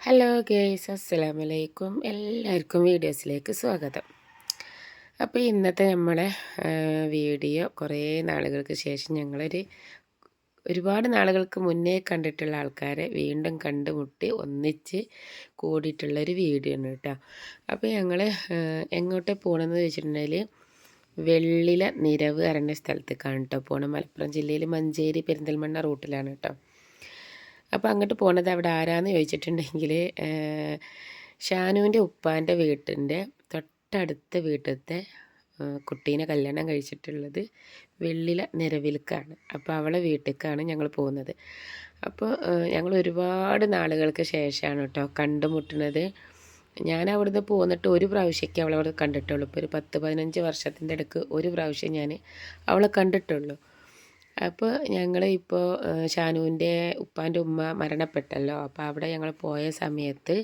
Hello guys അസ്സലാമലൈക്കും എല്ലാവർക്കും വീഡിയോസിലേക്ക് സ്വാഗതം. അപ്പോൾ ഇന്നത്തെ നമ്മുടെ വീഡിയോ കുറേ നാളുകൾക്ക് ശേഷം ഞങ്ങളൊരു ഒരുപാട് നാളുകൾക്ക് മുന്നേ കണ്ടിട്ടുള്ള ആൾക്കാരെ വീണ്ടും കണ്ടുമുട്ടി ഒന്നിച്ച് കൂടിയിട്ടുള്ളൊരു വീഡിയോ ആണ് കേട്ടോ. അപ്പോൾ ഞങ്ങൾ എങ്ങോട്ടേ പോകണമെന്ന് വെച്ചിട്ടുണ്ടെങ്കിൽ വെള്ളില നിരവ് അരണ്യ സ്ഥലത്തേക്കാണ് കേട്ടോ പോകണം മലപ്പുറം ജില്ലയിൽ മഞ്ചേരി പെരിന്തൽമണ്ണ റൂട്ടിലാണ് കേട്ടോ. അപ്പോൾ അങ്ങോട്ട് പോണത് അവിടെ ആരാന്ന് ചോദിച്ചിട്ടുണ്ടെങ്കിൽ ഷാനുവിന്റെ ഉപ്പാന്റെ വീട്ടിന്റെ തൊട്ടടുത്ത വീട്ടിലത്തെ കുട്ടീനെ കല്യാണം കഴിച്ചിട്ടുള്ളത് വെള്ളില നിരവിൽക്കാണ്. അപ്പോൾ അവളെ വീട്ടിലേക്കാണ് ഞങ്ങൾ പോകുന്നത്. അപ്പോൾ ഞങ്ങൾ ഒരുപാട് നാളുകൾക്ക് ശേഷമാണ് കേട്ടോ കണ്ടുമുട്ടുന്നത്. ഞാൻ അവിടുന്ന് പോന്നിട്ട് ഒരു പ്രാവശ്യമൊക്കെ അവളവിടെ കണ്ടിട്ടുള്ളൂ. ഇപ്പോൾ ഒരു പത്ത് പതിനഞ്ച് വർഷത്തിന്റെ അടുക്ക് ഒരു പ്രാവശ്യം ഞാൻ അവളെ കണ്ടിട്ടുള്ളൂ. അപ്പോൾ ഞങ്ങൾ ഇപ്പോൾ ഷാനുവിന്റെ ഉപ്പാന്റെ ഉമ്മ മരണപ്പെട്ടല്ലോ. അപ്പോൾ അവിടെ ഞങ്ങൾ പോയ സമയത്ത്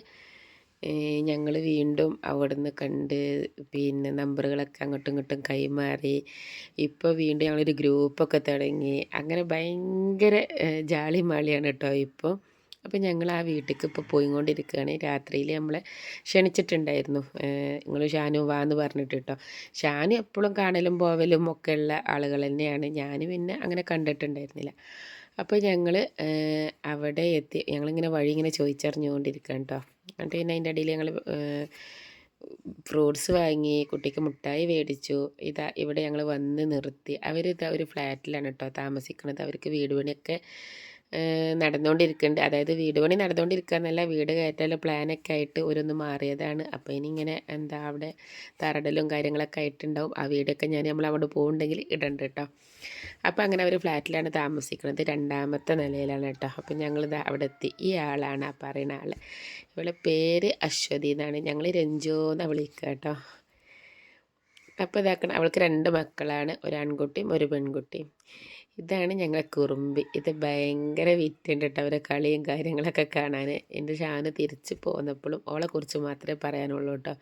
ഞങ്ങൾ വീണ്ടും അവിടുന്ന് കണ്ട് പിന്നെ നമ്പറുകളൊക്കെ അങ്ങോട്ടും ഇങ്ങോട്ടും കൈമാറി. ഇപ്പോൾ വീണ്ടും ഞങ്ങളൊരു ഗ്രൂപ്പൊക്കെ തുടങ്ങി. അങ്ങനെ ഭയങ്കര ജാളിമാളിയാണ് കേട്ടോ ഇപ്പോൾ അപ്പോൾ ഞങ്ങൾ ആ വീട്ടിലേക്ക് ഇപ്പോൾ പോയിക്കൊണ്ടിരിക്കുകയാണ് രാത്രിയിൽ നമ്മളെ ക്ഷണിച്ചിട്ടുണ്ടായിരുന്നു നിങ്ങൾ ഷാനു വാ എന്ന് പറഞ്ഞിട്ട് കേട്ടോ. ഷാനു എപ്പോഴും കാണലും പോവലും ഒക്കെ ഉള്ള ആളുകൾ തന്നെയാണ്. ഞാൻ പിന്നെ അങ്ങനെ കണ്ടിട്ടുണ്ടായിരുന്നില്ല. അപ്പോൾ ഞങ്ങൾ അവിടെ എത്തി. ഞങ്ങളിങ്ങനെ വഴി ഇങ്ങനെ ചോദിച്ചറിഞ്ഞുകൊണ്ടിരിക്കുകയാണ് കേട്ടോ. എന്നിട്ട് പിന്നെ അതിന്റെ ഇടയിൽ ഞങ്ങൾ ഫ്രൂട്ട്സ് വാങ്ങി കുട്ടിക്ക് മുട്ടായി മേടിച്ചു. ഇതാ ഇവിടെ ഞങ്ങൾ വന്ന് നിർത്തി. അവർ ഇതാ ഒരു ഫ്ലാറ്റിലാണ് കേട്ടോ താമസിക്കുന്നത് അവർക്ക് വീട് പണിയൊക്കെ നടന്നുകൊണ്ടിരിക്കുന്നുണ്ട് അതായത് വീട് പണി നടന്നുകൊണ്ടിരിക്കുക എന്നല്ല വീട് കയറ്റാനുള്ള പ്ലാനൊക്കെ ആയിട്ട് ഓരോന്ന് മാറിയതാണ്. അപ്പോൾ ഇനി ഇങ്ങനെ എന്താ അവിടെ തറടലും കാര്യങ്ങളൊക്കെ ആയിട്ടുണ്ടാവും. ആ വീടൊക്കെ ഞാൻ നമ്മൾ അവിടെ പോകുന്നുണ്ടെങ്കിൽ ഇടണ്ട് കേട്ടോ അപ്പോൾ അങ്ങനെ അവർ ഫ്ലാറ്റിലാണ് താമസിക്കുന്നത് രണ്ടാമത്തെ നിലയിലാണ് കേട്ടോ അപ്പം ഞങ്ങൾ അവിടെ എത്തി. ഈ ആളാണ് ആ പറയുന്ന ആൾ ഇവളെ പേര് അശ്വതി എന്നാണ്. ഞങ്ങൾ രഞ്ജോ എന്നാണ് വിളിക്കുക കേട്ടോ അപ്പോൾ ഇതാക്കണം അവൾക്ക് രണ്ട് മക്കളാണ്. ഒരു ആൺകുട്ടിയും ഒരു പെൺകുട്ടിയും. ഇതാണ് ഞങ്ങളെ കുറുമ്പി. ഇത് ഭയങ്കര വിറ്റുണ്ട് കേട്ടോ അവരെ കളിയും കാര്യങ്ങളൊക്കെ കാണാൻ എന്റെ ഷാന് തിരിച്ച് പോന്നപ്പോഴും ഓളെ കുറിച്ച് മാത്രമേ പറയാനുള്ളൂ കേട്ടോ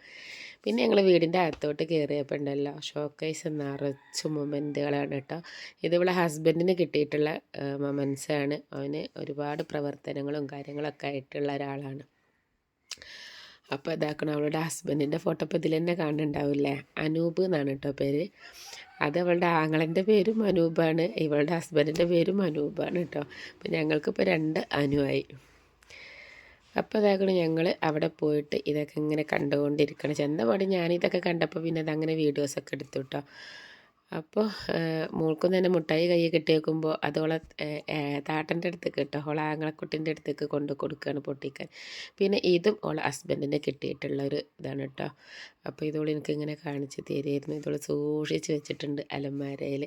പിന്നെ ഞങ്ങൾ വീടിന്റെ അകത്തോട്ട് കയറിയപ്പോൾ ഉണ്ടല്ലോ ഷോക്കേസ് നിറച്ച് മൊമെന്റുകളാണ് കേട്ടോ ഇത് ഇവിടെ ഹസ്ബൻഡിന് കിട്ടിയിട്ടുള്ള മൊമെൻസാണ് അവന് ഒരുപാട് പ്രവർത്തനങ്ങളും കാര്യങ്ങളൊക്കെ ആയിട്ടുള്ള ഒരാളാണ്. അപ്പോൾ ഇതാക്കണം അവളുടെ ഹസ്ബൻഡിന്റെ ഫോട്ടോ ഇപ്പോൾ ഇതിൽ തന്നെ കാണുന്നുണ്ടാവില്ലേ? അനൂപ് എന്നാണ് കേട്ടോ പേര്. അത് അവളുടെ ആങ്ങളന്റെ പേരും അനൂപാണ്. ഇവളുടെ ഹസ്ബൻഡിന്റെ പേരും അനൂപാണ് കേട്ടോ അപ്പം ഞങ്ങൾക്കിപ്പോൾ രണ്ട് അനുവായി അപ്പോൾ ഇതാക്കണം ഞങ്ങൾ അവിടെ പോയിട്ട് ഇതൊക്കെ ഇങ്ങനെ കണ്ടുകൊണ്ടിരിക്കണം. ചെന്നപാട് ഞാനിതൊക്കെ കണ്ടപ്പോൾ പിന്നെ അതങ്ങനെ വീഡിയോസൊക്കെ എടുത്തു കേട്ടോ അപ്പോൾ മോൾക്കും തന്നെ മുട്ടായി കൈ കെട്ടിയേക്കുമ്പോൾ അതോളെ താട്ടന്റെ അടുത്തേക്ക് കേട്ടോ. ഓളെ ആങ്ങളക്കുട്ടിന്റെ അടുത്തേക്ക് കൊണ്ട് കൊടുക്കുകയാണ് പൊട്ടിക്കാൻ. പിന്നെ ഇതും ഓളെ ഹസ്ബൻഡിനെ കിട്ടിയിട്ടുള്ള ഒരു ഇതാണ് കേട്ടോ. അപ്പോൾ ഇതോൾ എനിക്കിങ്ങനെ കാണിച്ച് തരുമായിരുന്നു ഇതോൾ സൂക്ഷിച്ച് വെച്ചിട്ടുണ്ട് അലമാരയിൽ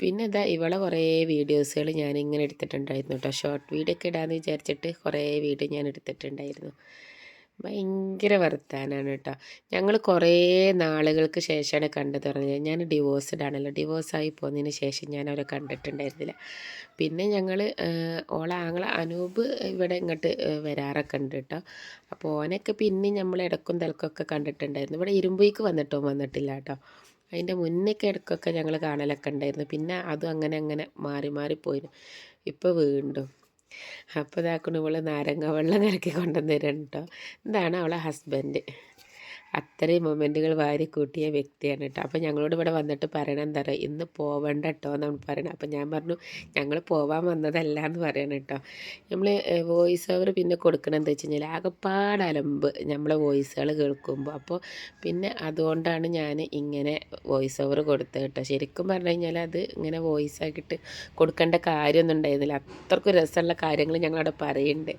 പിന്നെ ഇതാ ഇവളെ കുറേ വീഡിയോസുകൾ ഞാൻ ഇങ്ങനെ എടുത്തിട്ടുണ്ടായിരുന്നു കേട്ടോ. ഷോർട്ട് വീഡിയോ ഒക്കെ ഇടാമെന്ന് വിചാരിച്ചിട്ട് കുറേ വീഡിയോ ഞാൻ എടുത്തിട്ടുണ്ടായിരുന്നു. ഭയങ്കര വർത്താനാണ് കേട്ടോ. ഞങ്ങൾ കുറേ നാളുകൾക്ക് ശേഷമാണ് കണ്ടു തുടങ്ങിയത് ഞാൻ ഡിവോഴ്സ്ഡ് ആണല്ലോ. ഡിവോഴ്സായി പോകുന്നതിന് ശേഷം ഞാൻ അവരെ കണ്ടിട്ടുണ്ടായിരുന്നില്ല. പിന്നെ ഞങ്ങൾ ഓള ആങ്ങളെ അനൂപ് ഇവിടെ ഇങ്ങോട്ട് വരാറൊക്കെ ഉണ്ട് കേട്ടോ. അപ്പോൾ ഓനൊക്കെ പിന്നെ നമ്മൾ ഇടക്കും തിളക്കൊക്കെ കണ്ടിട്ടുണ്ടായിരുന്നു. ഇവിടെ ഇരുമ്പുയ്ക്ക് വന്നിട്ടോ വന്നിട്ടില്ല കേട്ടോ. അതിന്റെ മുന്നേക്ക് ഇടക്കൊക്കെ ഞങ്ങൾ കാണലൊക്കെ ഉണ്ടായിരുന്നു. പിന്നെ അതും അങ്ങനെ അങ്ങനെ മാറി മാറി പോയിരുന്നു ഇപ്പോൾ വീണ്ടും. അപ്പോൾ ഇതാക്കണ ഇവൾ നാരങ്ങ വെള്ളം കലക്കി കൊണ്ടുവന്നിരുന്നു കേട്ടോ ഇതാണ് അവളെ ഹസ്ബൻഡ് അത്രയും മൊമെന്റുകൾ വാരി കൂട്ടിയ വ്യക്തിയാണ് കേട്ടോ. അപ്പോൾ ഞങ്ങളോട് ഇവിടെ വന്നിട്ട് പറയണം എന്താ പറയുക ഇന്ന് പോവണ്ട കേട്ടോ എന്നാണ് പറയണം അപ്പോൾ ഞാൻ പറഞ്ഞു ഞങ്ങൾ പോവാൻ വന്നതല്ല എന്ന് പറയണം കേട്ടോ. നമ്മൾ വോയിസ് ഓവർ പിന്നെ കൊടുക്കണം എന്താ വെച്ച് കഴിഞ്ഞാൽ ആകെപ്പാട് അലമ്പ് നമ്മളെ വോയിസുകൾ കേൾക്കുമ്പോൾ അപ്പോൾ പിന്നെ അതുകൊണ്ടാണ് ഞാൻ ഇങ്ങനെ വോയിസ് ഓവർ കൊടുത്തത് കേട്ടോ. ശരിക്കും പറഞ്ഞു കഴിഞ്ഞാൽ അത് ഇങ്ങനെ വോയിസ് ആക്കിയിട്ട് കൊടുക്കേണ്ട കാര്യമൊന്നും ഉണ്ടായിരുന്നില്ല. അത്രക്കും രസമുള്ള കാര്യങ്ങൾ ഞങ്ങളവിടെ പറയുന്നുണ്ട്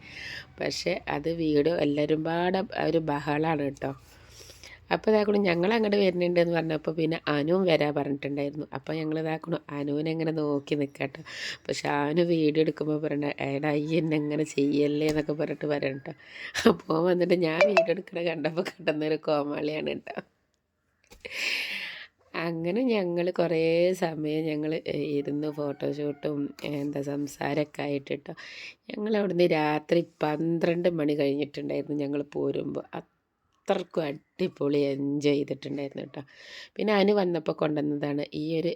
പക്ഷേ അത് വീഡിയോ എല്ലാവരും പാടെ ഒരു ബഹളാണ് കേട്ടോ. അപ്പോൾ ഇതാക്കണം ഞങ്ങൾ അങ്ങോട്ട് വരുന്നുണ്ട് എന്ന് പറഞ്ഞപ്പോൾ പിന്നെ അനുവും വരാൻ പറഞ്ഞിട്ടുണ്ടായിരുന്നു. അപ്പോൾ ഞങ്ങൾ ഇതാക്കണം അനുവിനെ എങ്ങനെ നോക്കി നിൽക്കട്ടോ പക്ഷെ അനു വീഡിയോ എടുക്കുമ്പോൾ പറയണ്ട ഏടാ ഈ എന്നെ എങ്ങനെ ചെയ്യല്ലേ എന്നൊക്കെ പറഞ്ഞിട്ട് പറയണ്ട അപ്പോൾ വന്നിട്ട് ഞാൻ വീഡിയോ എടുക്കണ കണ്ടപ്പോൾ കിട്ടുന്നൊരു കോമാളിയാണ് കേട്ടോ. അങ്ങനെ ഞങ്ങൾ കുറേ സമയം ഞങ്ങൾ ഇരുന്ന് ഫോട്ടോഷൂട്ടും എന്താ സംസാരമൊക്കെ ആയിട്ട് കേട്ടോ ഞങ്ങൾ അവിടുന്ന് രാത്രി പന്ത്രണ്ട് മണി കഴിഞ്ഞിട്ടുണ്ടായിരുന്നു ഞങ്ങൾ പോരുമ്പോൾ അത്രക്കും അടിപൊളി എൻജോയ് ചെയ്തിട്ടുണ്ടായിരുന്നു കേട്ടോ. പിന്നെ അതിന് വന്നപ്പോൾ കൊണ്ടുവന്നതാണ് ഈ ഒരു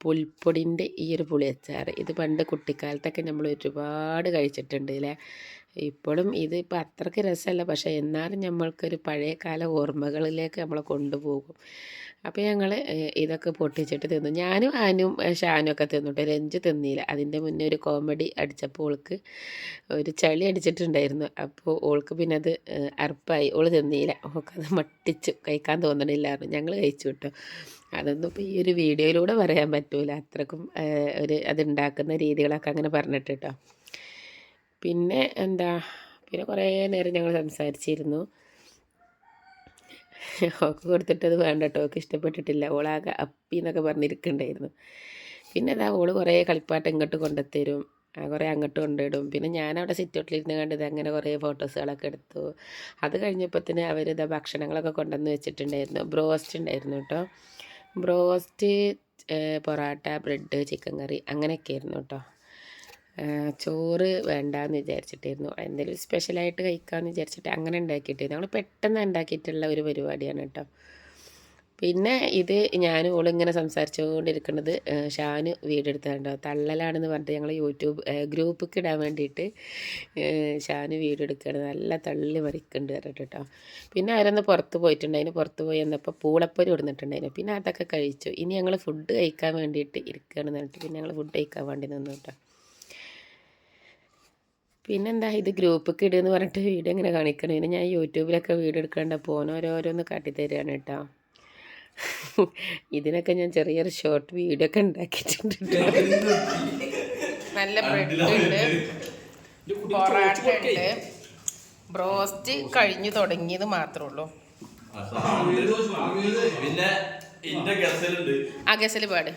പുൽപ്പൊടിന്റെ ഈ ഒരു പുളിയച്ചാർ ഇത് പണ്ട് കുട്ടിക്കാലത്തൊക്കെ നമ്മൾ ഒരുപാട് കഴിച്ചിട്ടുണ്ട് അല്ലേ ഇപ്പോഴും ഇത് ഇപ്പം അത്രയ്ക്ക് രസമല്ല. പക്ഷേ എന്നാലും നമ്മൾക്കൊരു പഴയ കാല ഓർമ്മകളിലേക്ക് നമ്മളെ കൊണ്ടുപോകും. അപ്പോൾ ഞങ്ങൾ ഇതൊക്കെ പൊട്ടിച്ചിട്ട് തിന്നു. ഞാനും ആനും ഷാനും ഒക്കെ തിന്നിട്ട് രഞ്ജു തിന്നില്ല. അതിന്റെ മുന്നേ ഒരു കോമഡി അടിച്ചപ്പോൾ ഓൾക്ക് ഒരു ചളി അടിച്ചിട്ടുണ്ടായിരുന്നു. അപ്പോൾ ഓൾക്ക് പിന്നെ അത് അർപ്പായി ഓൾ തിന്നില്ല. അത് മട്ടിച്ചു. കഴിക്കാൻ തോന്നണില്ലായിരുന്നു. ഞങ്ങൾ കഴിച്ചു കേട്ടോ. അതൊന്നും ഇപ്പോൾ ഈ ഒരു വീഡിയോയിലൂടെ പറയാൻ പറ്റൂല. അത്രക്കും ഒരു അതുണ്ടാക്കുന്ന രീതികളൊക്കെ അങ്ങനെ പറഞ്ഞിട്ട് കേട്ടോ. പിന്നെ എന്താ പിന്നെ കുറേ നേരം ഞങ്ങൾ സംസാരിച്ചിരുന്നു. ഓക്ക് കൊടുത്തിട്ടത് വേണ്ട കേട്ടോ ഓക്ക് ഇഷ്ടപ്പെട്ടിട്ടില്ല. ഓളാകെ അപ്പി എന്നൊക്കെ പറഞ്ഞിരിക്കണ്ടായിരുന്നു. പിന്നെ അതാ ഓൾ കുറേ കളിപ്പാട്ടം ഇങ്ങോട്ട് കൊണ്ടുത്തരും കുറേ അങ്ങോട്ട് കൊണ്ടിടും പിന്നെ ഞാൻ ഞാനവിടെ സിറ്റൗട്ടിലിരുന്ന് കണ്ടത് അങ്ങനെ കുറേ ഫോട്ടോസുകളൊക്കെ എടുത്തു. അത് കഴിഞ്ഞപ്പോൾ തന്നെ അവർ ഇതാ ഭക്ഷണങ്ങളൊക്കെ കൊണ്ടുവന്ന് വെച്ചിട്ടുണ്ടായിരുന്നു. ബ്രോസ്റ്റ് ഉണ്ടായിരുന്നു കേട്ടോ broast parotta bread chicken curry അങ്ങനെയൊക്കെ ആയിരുന്നു കേട്ടോ ചോറ് വേണ്ടാന്ന് വിചാരിച്ചിട്ടായിരുന്നു എന്തെങ്കിലും സ്പെഷ്യലായിട്ട് കഴിക്കാമെന്ന് വിചാരിച്ചിട്ട് അങ്ങനെ ഉണ്ടാക്കിയിട്ടായിരുന്നു നമ്മൾ പെട്ടെന്ന് ഉണ്ടാക്കിയിട്ടുള്ള ഒരു പരിപാടിയാണ് കേട്ടോ. പിന്നെ ഇത് ഞാനും ഓളിങ്ങനെ സംസാരിച്ചുകൊണ്ടിരിക്കുന്നത് ഷാന് വീടെടുത്താണ്ടോ? തള്ളലാണെന്ന് പറഞ്ഞിട്ട് ഞങ്ങൾ യൂട്യൂബ് ഗ്രൂപ്പിക്ക് ഇടാൻ വേണ്ടിയിട്ട് ഷാന് വീഡിയോ എടുക്കുകയാണ് നല്ല തള്ളി മറിക്കുന്നുണ്ട് കേട്ടോ. പിന്നെ അവരൊന്ന് പുറത്ത് പോയിട്ടുണ്ടായിരുന്നു പുറത്ത് പോയി വന്നപ്പോൾ പൂളപ്പൊരി ഇടുന്നിട്ടുണ്ടായിരുന്നു. പിന്നെ അതൊക്കെ കഴിച്ചു. ഇനി ഞങ്ങൾ ഫുഡ് കഴിക്കാൻ വേണ്ടിയിട്ട് ഇരിക്കുകയാണെന്ന് പറഞ്ഞിട്ട് പിന്നെ ഞങ്ങൾ ഫുഡ് കഴിക്കാൻ വേണ്ടി നിന്നു കേട്ടോ. പിന്നെന്താ ഇത് ഗ്രൂപ്പൊക്കെ എന്ന് പറഞ്ഞിട്ട് വീഡിയോ ഇങ്ങനെ കാണിക്കണം. പിന്നെ ഞാൻ യൂട്യൂബിലൊക്കെ വീഡിയോ എടുക്കണ്ടപ്പോൾ ഓരോരോന്ന് കാട്ടിത്തരികയാണ് കേട്ടോ ഇതിനൊക്കെ ഞാൻ ചെറിയൊരു ഷോർട്ട് വീഡിയോ ഒക്കെ ഉണ്ടാക്കിയിട്ടുണ്ട്. നല്ല ബ്രെഡ് ഉണ്ട് പൊറാട്ട ഉണ്ട് ബ്രോസ്റ്റ് കഴിഞ്ഞു തുടങ്ങിയത് മാത്രമേ ഉള്ളൂ. പിന്നെ ഇന്റെ ഗസലുണ്ട്. ആ പാട്.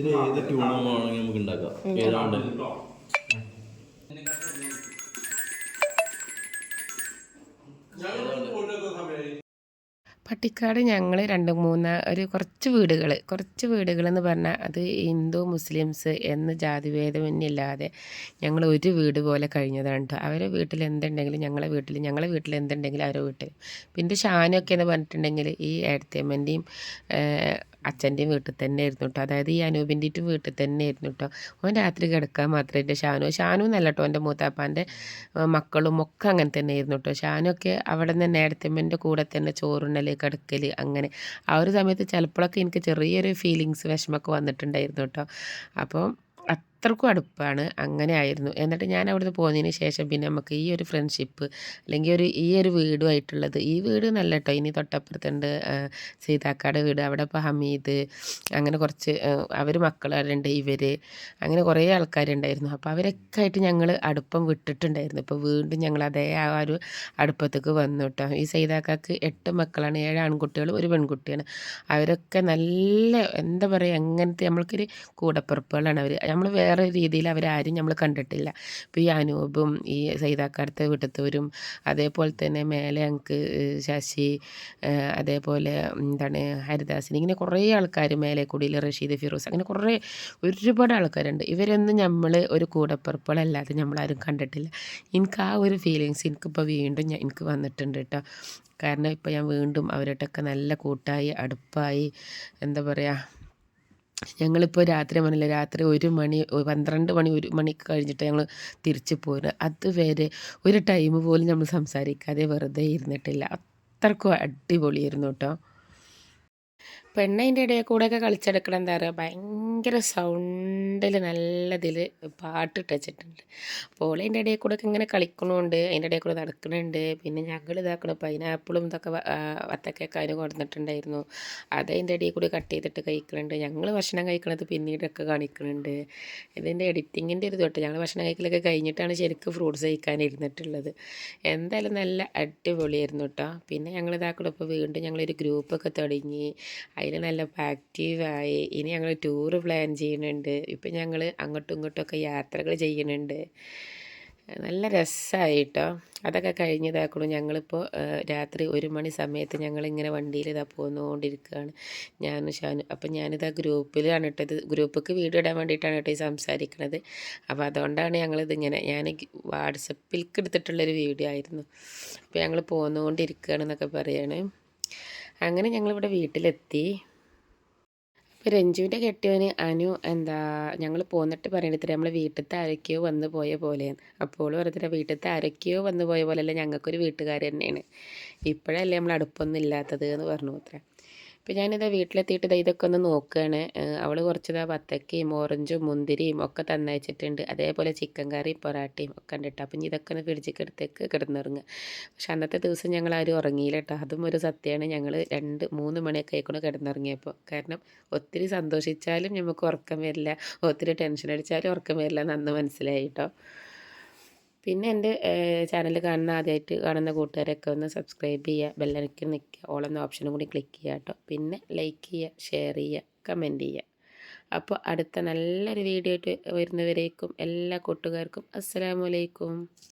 ഇതിന് ഏത് ട്യൂണാണെങ്കിൽ നമുക്ക് ഉണ്ടാക്കാം. ഏതാണ്ട്. പട്ടിക്കാട് ഞങ്ങൾ രണ്ട് മൂന്ന് ഒരു കുറച്ച് വീടുകൾ കുറച്ച് വീടുകളെന്ന് പറഞ്ഞാൽ അത് ഹിന്ദു മുസ്ലിംസ് എന്ന് ജാതിഭേദമന്യല്ലാതെ ഞങ്ങൾ ഒരു വീട് പോലെ കഴിഞ്ഞതാണ് കേട്ടോ അവരെ വീട്ടിൽ എന്തുണ്ടെങ്കിലും ഞങ്ങളെ വീട്ടിൽ ഞങ്ങളെ വീട്ടിൽ എന്തുണ്ടെങ്കിലും അവരെ വീട്ടിൽ പിന്നെ ഷാനൊക്കെ എന്ന് പറഞ്ഞിട്ടുണ്ടെങ്കിൽ ഈ ഏടത്തേമ്മന്റെയും അച്ഛന്റെയും വീട്ടിൽ തന്നെ ആയിരുന്നു കേട്ടോ അതായത് ഈ അനൂപിന്റെ വീട്ടിൽ തന്നെ ആയിരുന്നു കേട്ടോ ഓൻ രാത്രി കിടക്കാൻ മാത്രമേ ഷാനു ഷാനു എന്നല്ല കേട്ടോ എന്റെ മൂത്താപ്പാന്റെ മക്കളും ഒക്കെ അങ്ങനെ തന്നെ ആയിരുന്നു കേട്ടോ ഷാനൊക്കെ അവിടെ നിന്ന് നേരത്തെമ്മന്റെ കൂടെ തന്നെ ചോറുണ്ണൽ കിടക്കൽ അങ്ങനെ. ആ ഒരു സമയത്ത് ചിലപ്പോഴൊക്കെ എനിക്ക് ചെറിയൊരു ഫീലിങ്സ് വിഷമമൊക്കെ വന്നിട്ടുണ്ടായിരുന്നു കേട്ടോ അപ്പോൾ അത്രക്കും അടുപ്പാണ്. അങ്ങനെ ആയിരുന്നു. എന്നിട്ട് ഞാൻ അവിടുന്ന് പോകുന്നതിന് ശേഷം പിന്നെ നമുക്ക് ഈ ഒരു ഫ്രണ്ട്ഷിപ്പ് അല്ലെങ്കിൽ ഒരു ഈ ഒരു വീടുമായിട്ടുള്ളത് ഈ വീട് നല്ല കേട്ടോ ഇനി തൊട്ടപ്പുറത്തുണ്ട് സീതാക്കാട് വീട് അവിടെ ഇപ്പോൾ ഹമീദ് അങ്ങനെ കുറച്ച് അവർ മക്കളുണ്ട് ഇവർ അങ്ങനെ കുറേ ആൾക്കാരുണ്ടായിരുന്നു. അപ്പോൾ അവരൊക്കെ ആയിട്ട് ഞങ്ങൾ അടുപ്പം വിട്ടിട്ടുണ്ടായിരുന്നു. ഇപ്പോൾ വീണ്ടും ഞങ്ങൾ അതേ ആ ഒരു അടുപ്പത്തേക്ക് വന്നു കേട്ടോ ഈ സൈതാക്കാക്ക് എട്ട് മക്കളാണ് ഏഴ് ആൺകുട്ടികളും ഒരു പെൺകുട്ടിയാണ്. അവരൊക്കെ നല്ല എന്താ പറയുക അങ്ങനത്തെ നമ്മൾക്കൊരു കൂടപ്പിറപ്പുകളാണ് അവർ നമ്മൾ വേറെ രീതിയിൽ അവരാരും നമ്മൾ കണ്ടിട്ടില്ല. ഇപ്പോൾ ഈ അനൂപും ഈ സൈതാക്കാടത്തെ വിട്ടത്തവരും അതേപോലെ തന്നെ മേലെ ഞങ്ങൾക്ക് ശശി അതേപോലെ എന്താണ് ഹരിദാസിന് ഇങ്ങനെ കുറേ ആൾക്കാർ മേലെ കൂടിയിൽ റഷീദ് ഫിറോസ് അങ്ങനെ കുറേ ഒരുപാട് ആൾക്കാരുണ്ട്. ഇവരൊന്നും നമ്മൾ ഒരു കൂടപ്പിറപ്പുകളല്ലാതെ നമ്മളാരും കണ്ടിട്ടില്ല. എനിക്ക് ആ ഒരു ഫീലിങ്സ് എനിക്കിപ്പോൾ വീണ്ടും ഞാൻ എനിക്ക് വന്നിട്ടുണ്ട് കേട്ടോ കാരണം ഇപ്പോൾ ഞാൻ വീണ്ടും അവരോട്ടൊക്കെ നല്ല കൂട്ടായി അടുപ്പായി എന്താ പറയുക ഞങ്ങളിപ്പോൾ രാത്രി പറഞ്ഞില്ല രാത്രി ഒരു മണി പന്ത്രണ്ട് മണി ഒരു മണി കഴിഞ്ഞിട്ട് ഞങ്ങൾ തിരിച്ചു പോരുന്നത് അതുവരെ ഒരു ടൈം പോലും നമ്മൾ സംസാരിക്കാതെ വെറുതെ ഇരുന്നിട്ടില്ല. അത്രക്കും അടിപൊളിയായിരുന്നു കേട്ടോ പെണ്ണതിന്റെ ഇടയിൽ കൂടെയൊക്കെ കളിച്ചെടുക്കണം എന്താ പറയുക ഭയങ്കര സൗണ്ടിൽ നല്ലതിൽ പാട്ടിട്ട് വെച്ചിട്ടുണ്ട്. അപ്പോൾ അതിന്റെ ഇടയിൽ കൂടെ ഒക്കെ ഇങ്ങനെ കളിക്കണമുണ്ട് അതിന്റെ ഇടയിൽ കൂടെ നടക്കണുണ്ട്. പിന്നെ ഞങ്ങൾ ഇതാക്കണം പൈനാപ്പിളും ഇതൊക്കെ വത്തക്കൊക്കെ അതിന് കൊടുത്തിട്ടുണ്ടായിരുന്നു. അത് അതിന്റെ ഇടയിൽ കൂടി കട്ട് ചെയ്തിട്ട് കഴിക്കണുണ്ട്. ഞങ്ങൾ ഭക്ഷണം കഴിക്കണത് പിന്നീടൊക്കെ കാണിക്കുന്നുണ്ട് ഇതിന്റെ എഡിറ്റിങ്ങിന്റെ ഒരു തൊട്ട് ഞങ്ങൾ ഭക്ഷണം കഴിക്കലൊക്കെ കഴിഞ്ഞിട്ടാണ് ശരിക്കും ഫ്രൂട്ട്സ് കഴിക്കാനിരുന്നിട്ടുള്ളത് എന്തായാലും നല്ല അടിപൊളിയായിരുന്നു കേട്ടോ പിന്നെ ഞങ്ങൾ ഇതാക്കണം ഇപ്പോൾ വീണ്ടും ഞങ്ങളൊരു ഗ്രൂപ്പൊക്കെ തുടങ്ങി. അതിൽ നല്ല ആക്റ്റീവായി ഇനി ഞങ്ങൾ ടൂർ പ്ലാൻ ചെയ്യുന്നുണ്ട്. ഇപ്പം ഞങ്ങൾ അങ്ങോട്ടും ഇങ്ങോട്ടൊക്കെ യാത്രകൾ ചെയ്യുന്നുണ്ട്. നല്ല രസമായി കേട്ടോ അതൊക്കെ കഴിഞ്ഞതാക്കണം. ഞങ്ങളിപ്പോൾ രാത്രി ഒരു മണി സമയത്ത് ഞങ്ങളിങ്ങനെ വണ്ടിയിൽ ഇതാ പോന്നുകൊണ്ടിരിക്കുകയാണ് ഞാനും ഷാനും. അപ്പം ഞാനിതാ ഗ്രൂപ്പിലാണ് ഇട്ടത് ഗ്രൂപ്പിലേക്ക് വീഡിയോ ഇടാൻ വേണ്ടിയിട്ടാണ് കേട്ടോ ഈ സംസാരിക്കുന്നത് അപ്പോൾ അതുകൊണ്ടാണ് ഞങ്ങളിതിങ്ങനെ ഞാൻ വാട്സപ്പിലേക്ക് എടുത്തിട്ടുള്ളൊരു വീഡിയോ ആയിരുന്നു. അപ്പോൾ ഞങ്ങൾ പോന്നുകൊണ്ടിരിക്കുകയാണെന്നൊക്കെ പറയാണ്. അങ്ങനെ ഞങ്ങളിവിടെ വീട്ടിലെത്തി. അപ്പോൾ രഞ്ജുവിന്റെ കെട്ടിയവന് അനു എന്താ ഞങ്ങൾ പോന്നിട്ട് പറയണത്ര നമ്മൾ വീട്ടിലത്തെ ആരൊക്കെയോ വന്നു പോയ പോലെയാണ് അപ്പോൾ പറഞ്ഞിട്ട് വീട്ടിലത്തെ ആരൊക്കെയോ വന്നു പോയ പോലെയല്ല ഞങ്ങൾക്കൊരു വീട്ടുകാർ തന്നെയാണ്. ഇപ്പോഴല്ലേ നമ്മൾ അടുപ്പൊന്നും ഇല്ലാത്തത് എന്ന് പറഞ്ഞു അത്ര. അപ്പോൾ ഞാനിതാ വീട്ടിലെത്തിയിട്ട് ദാ ഇതൊക്കെ ഒന്ന് നോക്കുകയാണ് അവൾ കുറച്ചിതാ വത്തക്കയും ഓറഞ്ചും മുന്തിരിയും ഒക്കെ തന്നയച്ചിട്ടുണ്ട്. അതേപോലെ ചിക്കൻ കറിയും പൊറാട്ടയും ഒക്കെ ഉണ്ട് കേട്ടോ അപ്പം ഇതൊക്കെ ഒന്ന് ഫ്രിഡ്ജിക്ക് എടുത്തേക്ക് കിടന്നുറങ്ങുക പക്ഷെ അന്നത്തെ ദിവസം ഞങ്ങൾ ആരും ഉറങ്ങിയില്ല കേട്ടോ അതും ഒരു സത്യമാണ് ഞങ്ങൾ രണ്ട് മൂന്ന് മണിയൊക്കെ ആയിക്കൊണ്ട് കിടന്നുറങ്ങിയപ്പോൾ കാരണം ഒത്തിരി സന്തോഷിച്ചാലും നമുക്ക് ഉറക്കം വരില്ല. ഒത്തിരി ടെൻഷൻ അടിച്ചാലും ഉറക്കം വരില്ല എന്ന് അന്ന് മനസ്സിലായി കേട്ടോ പിന്നെ എന്റെ ചാനൽ കാണുന്ന ആദ്യമായിട്ട് കാണുന്ന കൂട്ടുകാരൊക്കെ ഒന്ന് സബ്സ്ക്രൈബ് ചെയ്യുക ബെല്ലൈക്കൻ നിൽക്കുക ഓളെന്ന ഓപ്ഷനും കൂടി ക്ലിക്ക് ചെയ്യുക കേട്ടോ. പിന്നെ ലൈക്ക് ചെയ്യുക ഷെയർ ചെയ്യുക കമന്റ് ചെയ്യുക. അപ്പോൾ അടുത്ത നല്ലൊരു വീഡിയോ ആയിട്ട് വരുന്നവരേക്കും എല്ലാ കൂട്ടുകാർക്കും അസ്സലാമു അലൈക്കും.